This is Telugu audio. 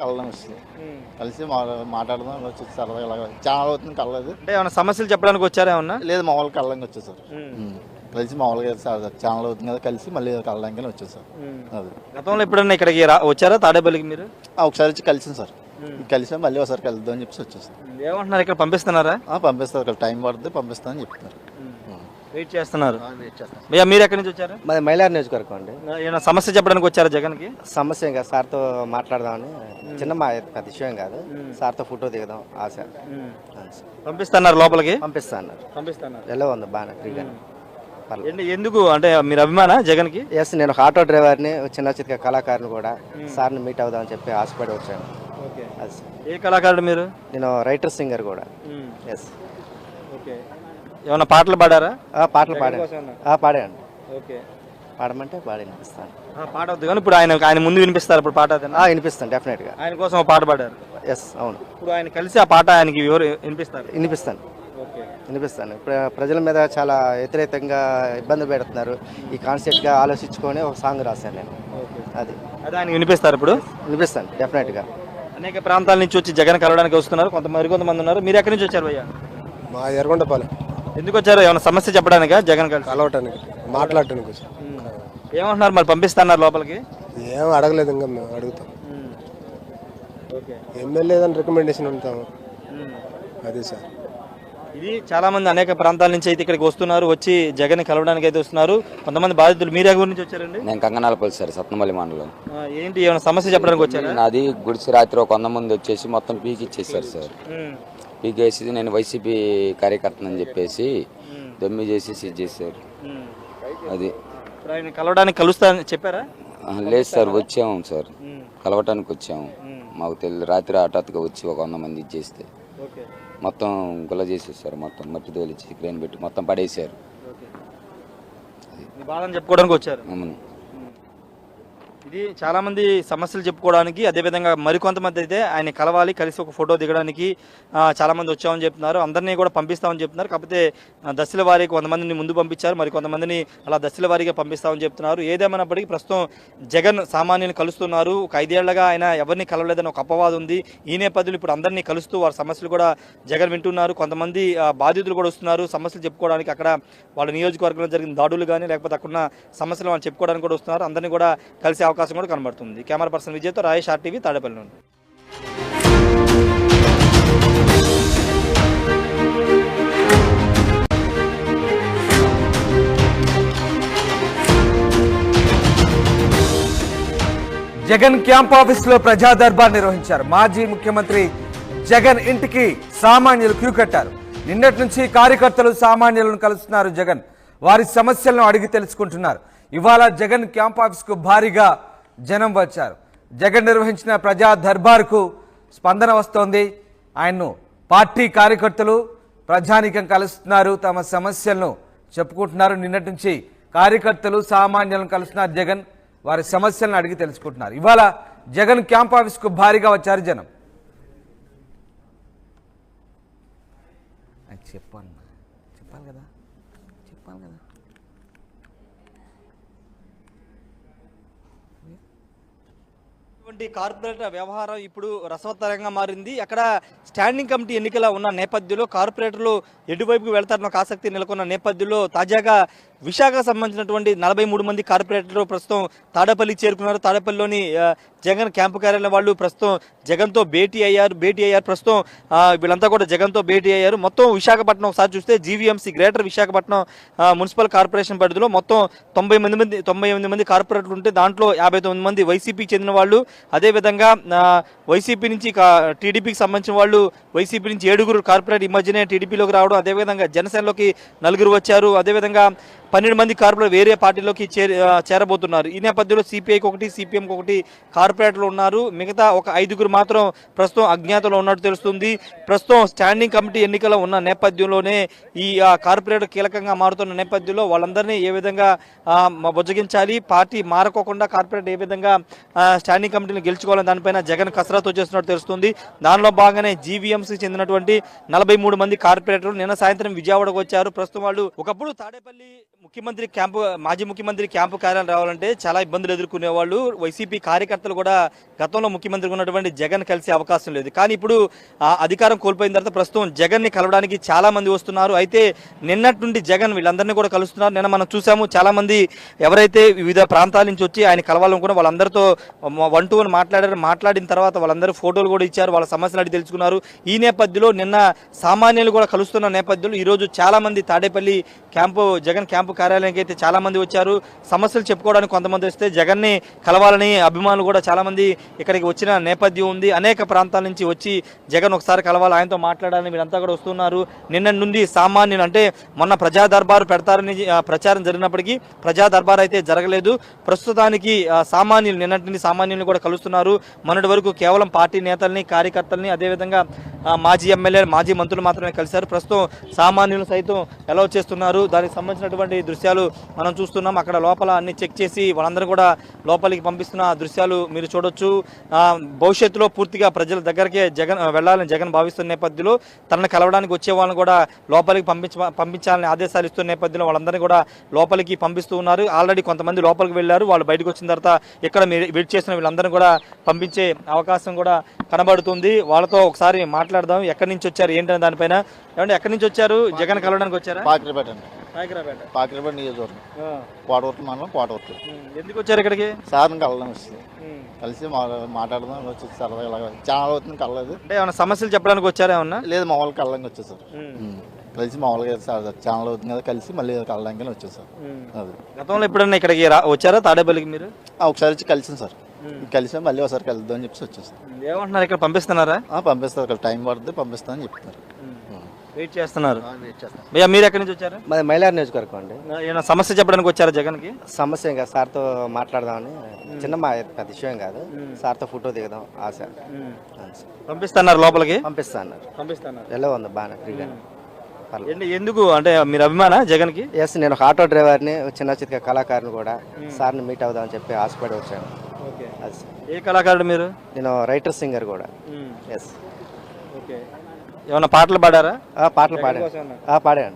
కలడం వస్తుంది కలిసి మాట్లాడదాం వచ్చి సరదాగా ఇలాగ చాలా అవుతుంది కలలేదు. అంటే ఏమైనా సమస్యలు చెప్పడానికి వచ్చారా ఏమన్నా? లేదు మామూలు కళ్ళంగా వచ్చేసారు. కలిసి మామూలుగా సరదా- ఛానల్ అవుతుంది కదా కలిసి మళ్ళీ కళ్ళంగా వచ్చేసారు. అది. గతంలో ఎప్పుడన్నా ఇక్కడికి రా వచ్చారా తాడేపల్లికి మీరు? ఆ, ఒకసారి వచ్చి కలిసింది సార్. కలిసి మళ్ళీ ఒకసారి కలుద్దాం అని చెప్పేసి వచ్చేసారు ఏమంటున్నారు ఇక్కడ పంపిస్తున్నారా? ఆ, పంపిస్తారు టైం పడుతుంది పంపిస్తామని చెప్తున్నారు. వెయిట్ చేస్తున్నారు. భయ్యా మీరు ఎక్కడి నుంచి వచ్చారు? మాది మైలార్ నియోజకవర్గం అండి. ఏమైనా సమస్య చెప్పడానికి వచ్చారా జగన్కి? సమస్య ఇంకా సార్తో మాట్లాడదామని. చిన్న మా పెద్ద విషయం కాదు సార్తో ఫోటో దిగదాం ఆశ. పంపిస్తున్నారు లోపలికి? పంపిస్తా అన్నారు పంపిస్తున్నారు. ఎలా ఉంది బాగానే ఫ్రీగా ఎందుకు? అంటే మీరు అభిమాన జగన్కి? ఎస్ నేను ఒక ఆటో డ్రైవర్ని చిన్న చిన్న కళాకారుని కూడా సార్ని మీట్ అవుదామని చెప్పి ఆశపడి వచ్చాను. ఏ కళాకారుడు మీరు? నేను రైటర్ సింగర్ కూడా. Yes okay. ఏమైనా పాటలు పాడారా? పాటలు పాడాను? ఆ, పాడాను. ఓకే. పాడమంటే పాడి వినిపిస్తాను. పాట వద్దు కానీ ఇప్పుడు ఆయన ఆయన ముందు వినిపిస్తారు ఇప్పుడు పాట వినిపిస్తాను డెఫినెట్గా ఆయన కోసం పాట పాడారు. ఎస్ అవును. ఇప్పుడు ఆయన కలిసి ఆ పాట ఆయనకి ఎవరు వినిపిస్తారు? వినిపిస్తాను. ఓకే. వినిపిస్తాను. ఇప్పుడు ప్రజల మీద చాలా వ్యతిరేకంగా ఇబ్బంది పెడుతున్నారు. ఈ కాన్సెప్ట్గా ఆలోచించుకొని ఒక సాంగ్ రాశాను నేను. ఓకే. అది. అదే ఆయనకి వినిపిస్తారు ఇప్పుడు? వినిపిస్తాను డెఫినెట్గా అనేక ప్రాంతాల నుంచి వచ్చి జగన్ కలవడానికి వస్తున్నారు. కొంత మరికొంతమంది ఉన్నారు. మీరు ఎక్కడి నుంచి వచ్చారు భయ్యా? మా ఎర్రగొండపాలెం. ఎందుకు వచ్చారు ఏమైనా సమస్య చెప్పడానికా? జగన్ కలిసి కలవటానికి మాట్లాడటానికి వచ్చి ఏమంటున్నారు? మరి పంపిస్తున్నారు లోపలికి? ఏం అడగలేదు ఇంకా మేము అడుగుతాం. ఓకే. ఎమ్మెల్యే ఏదైనా రికమెండేషన్ ఉంటాము? అది సార్. ఇది చాలా మంది అనేక ప్రాంతాల నుంచి అయితే ఇక్కడికి వస్తున్నారు వచ్చి జగన్ కలవడానికి అయితే వస్తున్నారు. కొంతమంది బాధితులు మీరే గురి నుంచి వచ్చారండి? నేను కంగనాలపల్లి సార్ సత్నమల్లి మండలం. ఆ, ఏంటి? ఏమైనా సమస్య చెప్పడానికి వచ్చారా? నాది గుడిసి రాత్రి ఒక వంద మంది వచ్చేసి మొత్తం పీకి ఇచ్చేసారు సార్. ఉమ్, పీకేసి నేను వైసీపీ కార్యకర్తనని చెప్పేసి దమ్మి చేసి ఇది చేశారు. అది. ఇప్పుడు ఆయన కలవడానికి కలుస్తా అని చెప్పారా? లేదు సార్ వచ్చాము సార్. కలవటానికి వచ్చాము. మాకు తెలియదు రాత్రి హఠాత్తుగా వచ్చి ఒక వంద మంది ఇచ్చేస్తే. మొత్తం గుల్ల చేసేసారు మొత్తం మట్టి తోలిచ్చి క్రేన్ పెట్టి మొత్తం పడేసారు బాధను చెప్పుకోవడానికి వచ్చారు. అవును. ఇది చాలా మంది సమస్యలు చెప్పుకోవడానికి అదేవిధంగా మరికొంతమంది అయితే ఆయన కలవాలి కలిసి ఒక ఫోటో దిగడానికి చాలా మంది వచ్చామని చెప్తున్నారు. అందరినీ కూడా పంపిస్తామని చెప్తున్నారు. కాకపోతే దశల వారికి కొంతమందిని ముందు పంపించారు మరి కొంతమందిని అలా దశల వారీగా పంపిస్తామని చెప్తున్నారు. ఏదేమైనప్పటికీ ప్రస్తుతం జగన్ సామాన్యుని కలుస్తున్నారు. ఒక ఐదేళ్ళగా ఆయన ఎవరిని కలవలేదని ఒక అపవాదం ఉంది. ఈ నేపథ్యంలో ఇప్పుడు అందరినీ కలుస్తూ వారి సమస్యలు కూడా జగన్ వింటున్నారు. కొంతమంది బాధితులు కూడా వస్తున్నారు. సమస్యలు చెప్పుకోవడానికి అక్కడ వాళ్ళ నియోజకవర్గంలో జరిగిన దాడులు కానీ లేకపోతే అక్కడ ఉన్న సమస్యలు వాళ్ళు చెప్పుకోవడానికి కూడా వస్తున్నారు. అందరినీ కూడా కలిసే అవకాశం కూడా కనబడుతుంది. కెమెరా పర్సన్ విజయ్తో రాయేష్ ఆర్టీవీ తాడేపల్లి నుండి. జగన్ క్యాంప్ ఆఫీస్లో ప్రజా దర్బార్ నిర్వహించారు. మాజీ ముఖ్యమంత్రి జగన్ ఇంటికి సామాన్యులు క్యూ కట్టారు నిన్నటి నుంచి కార్యకర్తలు సామాన్యులను కలుస్తున్నారు జగన్. వారి సమస్యలను అడిగి తెలుసుకుంటున్నారు. ఇవాళ జగన్ క్యాంప్ ఆఫీస్కు భారీగా జనం వచ్చారు. జగన్ నిర్వహించిన ప్రజా దర్బార్కు స్పందన వస్తోంది. ఆయన్ను పార్టీ కార్యకర్తలు ప్రజానికం కలుస్తున్నారు. తమ సమస్యలను చెప్పుకుంటున్నారు. నిన్నటి నుంచి కార్యకర్తలు సామాన్యులను కలుస్తున్నారు జగన్. వారి సమస్యలను అడిగి తెలుసుకుంటున్నారు. ఇవాళ జగన్ క్యాంప్ ఆఫీస్కు భారీగా వచ్చారు జనం. చెప్పండి చెప్పాలి చెప్పాలి కదా చెప్పాలి కదా ఇటువంటి కార్పొరేట్ వ్యవహారం ఇప్పుడు రసవత్తరంగా మారింది. అక్కడ స్టాండింగ్ కమిటీ ఎన్నికల ఉన్న నేపథ్యంలో కార్పొరేటర్లు ఎటువైపుకు వెళ్తారన్న ఒక ఆసక్తి నెలకొన్న నేపథ్యంలో తాజాగా విశాఖ సంబంధించినటువంటి నలభై మూడు మంది కార్పొరేటర్లు ప్రస్తుతం తాడపల్లి చేరుకున్నారు. తాడపల్లిలోని జగన్ క్యాంపు కార్యాలయం వాళ్ళు ప్రస్తుతం జగన్తో భేటీ అయ్యారు. భేటీ అయ్యారు. ప్రస్తుతం వీళ్ళంతా కూడా జగన్తో భేటీ అయ్యారు. మొత్తం విశాఖపట్నం ఒకసారి చూస్తే GVMC greater Visakhapatnam municipal corporation పరిధిలో మొత్తం తొంభై మంది మంది తొంభై ఎనిమిది మంది కార్పొరేటర్లు ఉంటే దాంట్లో యాభై తొమ్మిది మంది వైసీపీకి చెందిన వాళ్ళు. అదేవిధంగా వైసీపీ నుంచి టీడీపీకి సంబంధించిన వాళ్ళు వైసీపీ నుంచి ఏడుగురు కార్పొరేట్ ఈ మధ్యనే టీడీపీలోకి రావడం. అదేవిధంగా జనసేనలోకి నలుగురు వచ్చారు. అదేవిధంగా పన్నెండు మంది కార్పొరేట్ వేరే పార్టీలోకి చేరి చేరబోతున్నారు. ఈ నేపథ్యంలో సిపిఐకి ఒకటి సిపిఎంకి ఒకటి కార్పొరేటర్లు ఉన్నారు. మిగతా ఒక ఐదుగురు మాత్రం ప్రస్తుతం అజ్ఞాతంలో ఉన్నట్టు తెలుస్తుంది. ప్రస్తుతం స్టాండింగ్ కమిటీ ఎన్నికలు ఉన్న నేపథ్యంలోనే ఈ కార్పొరేటర్ కీలకంగా మారుతున్న నేపథ్యంలో వాళ్ళందరినీ ఏ విధంగా బుజ్జగించాలి పార్టీ మారకోకుండా కార్పొరేట్ ఏ విధంగా స్టాండింగ్ కమిటీని గెలుచుకోవాలని దానిపైన జగన్ కసరత్తు చేస్తున్నట్టు తెలుస్తుంది. దానిలో భాగంగానే జీవీఎంసీ చెందినటువంటి నలభై మూడు మంది కార్పొరేటర్లు నిన్న సాయంత్రం విజయవాడకు వచ్చారు. ప్రస్తుతం వాళ్ళు ఒకప్పుడు తాడేపల్లి ముఖ్యమంత్రి క్యాంపు మాజీ ముఖ్యమంత్రి క్యాంపు కార్యాలయం రావాలంటే చాలా ఇబ్బందులు ఎదుర్కొనే వాళ్ళు వైసీపీ కార్యకర్తలు కూడా గతంలో ముఖ్యమంత్రి ఉన్నటువంటి జగన్ కలిసే అవకాశం లేదు. కానీ ఇప్పుడు ఆ అధికారం కోల్పోయిన తర్వాత ప్రస్తుతం జగన్ని కలవడానికి చాలా మంది వస్తున్నారు. అయితే నిన్నటి నుండి జగన్ వీళ్ళందరినీ కూడా కలుస్తున్నారు. నిన్న మనం చూసాము చాలా మంది ఎవరైతే వివిధ ప్రాంతాల నుంచి వచ్చి ఆయన కలవాలనుకున్న వాళ్ళందరితో వన్ టు వన్ మాట్లాడారు. మాట్లాడిన తర్వాత వాళ్ళందరూ ఫోటోలు కూడా ఇచ్చారు. వాళ్ళ సమస్యలు అడిగి తెలుసుకున్నారు. ఈ నేపథ్యంలో నిన్న సామాన్యులు కూడా కలుస్తున్న నేపథ్యంలో ఈరోజు చాలా మంది తాడేపల్లి క్యాంపు జగన్ క్యాంపు కార్యాలయానికి అయితే చాలా మంది వచ్చారు. సమస్యలు చెప్పుకోవడానికి కొంతమంది వస్తే జగన్ని కలవాలని అభిమానులు కూడా చాలా మంది ఇక్కడికి వచ్చిన నేపథ్యం ఉంది. అనేక ప్రాంతాల నుంచి వచ్చి జగన్ ఒకసారి కలవాలి ఆయనతో మాట్లాడాలని వీరంతా కూడా వస్తున్నారు. నిన్న నుండి సామాన్యులు అంటే మొన్న ప్రజా దర్బారు పెడతారని ప్రచారం జరిగినప్పటికీ ప్రజా దర్బార్ అయితే జరగలేదు. ప్రస్తుతానికి సామాన్యులు నిన్నటి నుండి సామాన్యులు కూడా కలుస్తున్నారు. మొన్నటి వరకు కేవలం పార్టీ నేతల్ని కార్యకర్తల్ని అదేవిధంగా మాజీ ఎమ్మెల్యే మాజీ మంత్రులు మాత్రమే కలిశారు. ప్రస్తుతం సామాన్యులు సైతం ఎలా చేస్తున్నారు. దానికి సంబంధించినటువంటి దృశ్యాలు మనం చూస్తున్నాం. అక్కడ లోపల అన్ని చెక్ చేసి వాళ్ళందరూ కూడా లోపలికి పంపిస్తున్న ఆ దృశ్యాలు మీరు చూడొచ్చు. భవిష్యత్తులో పూర్తిగా ప్రజల దగ్గరకే జగన్ వెళ్ళాలని జగన్ భావిస్తున్న నేపథ్యంలో తనను కలవడానికి వచ్చే వాళ్ళని కూడా లోపలికి పంపించ పంపించాలని ఆదేశాలు ఇస్తున్న నేపథ్యంలో వాళ్ళందరినీ కూడా లోపలికి పంపిస్తూ ఉన్నారు. ఆల్రెడీ కొంతమంది లోపలికి వెళ్ళారు. వాళ్ళు బయటకు వచ్చిన తర్వాత ఇక్కడ మీరు వెయిట్ చేసిన వీళ్ళందరినీ కూడా పంపించే అవకాశం కూడా కనబడుతుంది. వాళ్ళతో ఒకసారి మాట్లాడదాం. ఎక్కడి నుంచి వచ్చారు? ఏంటనే దానిపైన? ఏమంటే ఎక్కడి నుంచి వచ్చారు? జగన్ కలవడానికి వచ్చారా? నాయకరాపేట పాకిరిపేట నియోజకవర్గం. కోటవర్తి మండలం కోటవర్తి ఎందుకు వచ్చారు ఇక్కడికి? సార్ని కలవడం వస్తుంది కలిసి మాట్లాడదాం వచ్చి సరదా ఇలాగ చాలా అవుతుంది కలలేదు అంటే ఏమైనా సమస్యలు చెప్పడానికి వచ్చారా ఏమన్నా? లేదు మా వాళ్ళకి కళ్ళంగా వచ్చేసారు. కలిసి మామూలుగా ఛానల్ అవుతుంది కదా కలిసి మళ్ళీ కళ్ళంగా వచ్చేసారు అది. గతంలో ఎప్పుడన్నా ఇక్కడికి వచ్చారా తాడేపల్లికి మీరు? ఒకసారి వచ్చి కలిసింది సార్. కలిసి మళ్ళీ ఒకసారి కలుద్దాం అని చెప్పి వచ్చేసారు ఏమంటున్నారు ఇక్కడ పంపిస్తున్నారా? పంపిస్తారు టైం పడుతుంది పంపిస్తామని చెప్తున్నారు. వెయిట్ చేస్తున్నారు. వెయిట్ చేస్తాం భయ్యా మీరు ఎక్కడి నుంచి వచ్చారు? మాది మైలార్ నియోజకవర్గం అండి. ఏమైనా సమస్య చెప్పడానికి వచ్చారా జగన్కి? సమస్య ఇంకా సార్తో మాట్లాడదామని. చిన్న మా పెద్ద విషయం కాదు. సార్తో ఫోటో దిగదాం ఆశ. అవును సార్. పంపిస్తున్నారు లోపలికి? పంపిస్తా అన్నారు పంపిస్తున్నారు. ఎలా ఉంది బాగానే ఫ్రీగా పర్లేదు. ఎందుకు? అంటే మీరు అభిమాన జగన్కి? ఎస్ నేను ఒక ఆటో డ్రైవర్ని ఒక చిన్న చిన్న కళాకారుని కూడా సార్ని మీట్ అవుదామని చెప్పి ఆశపడి వచ్చాను. ఓకే. అది సార్. ఏ కళాకారుడు మీరు? నేను రైటర్ సింగర్ కూడా. Yes okay. ఏమైనా పాటలు పాడారా? పాటలు పాడాను. ఆ, పాడాను.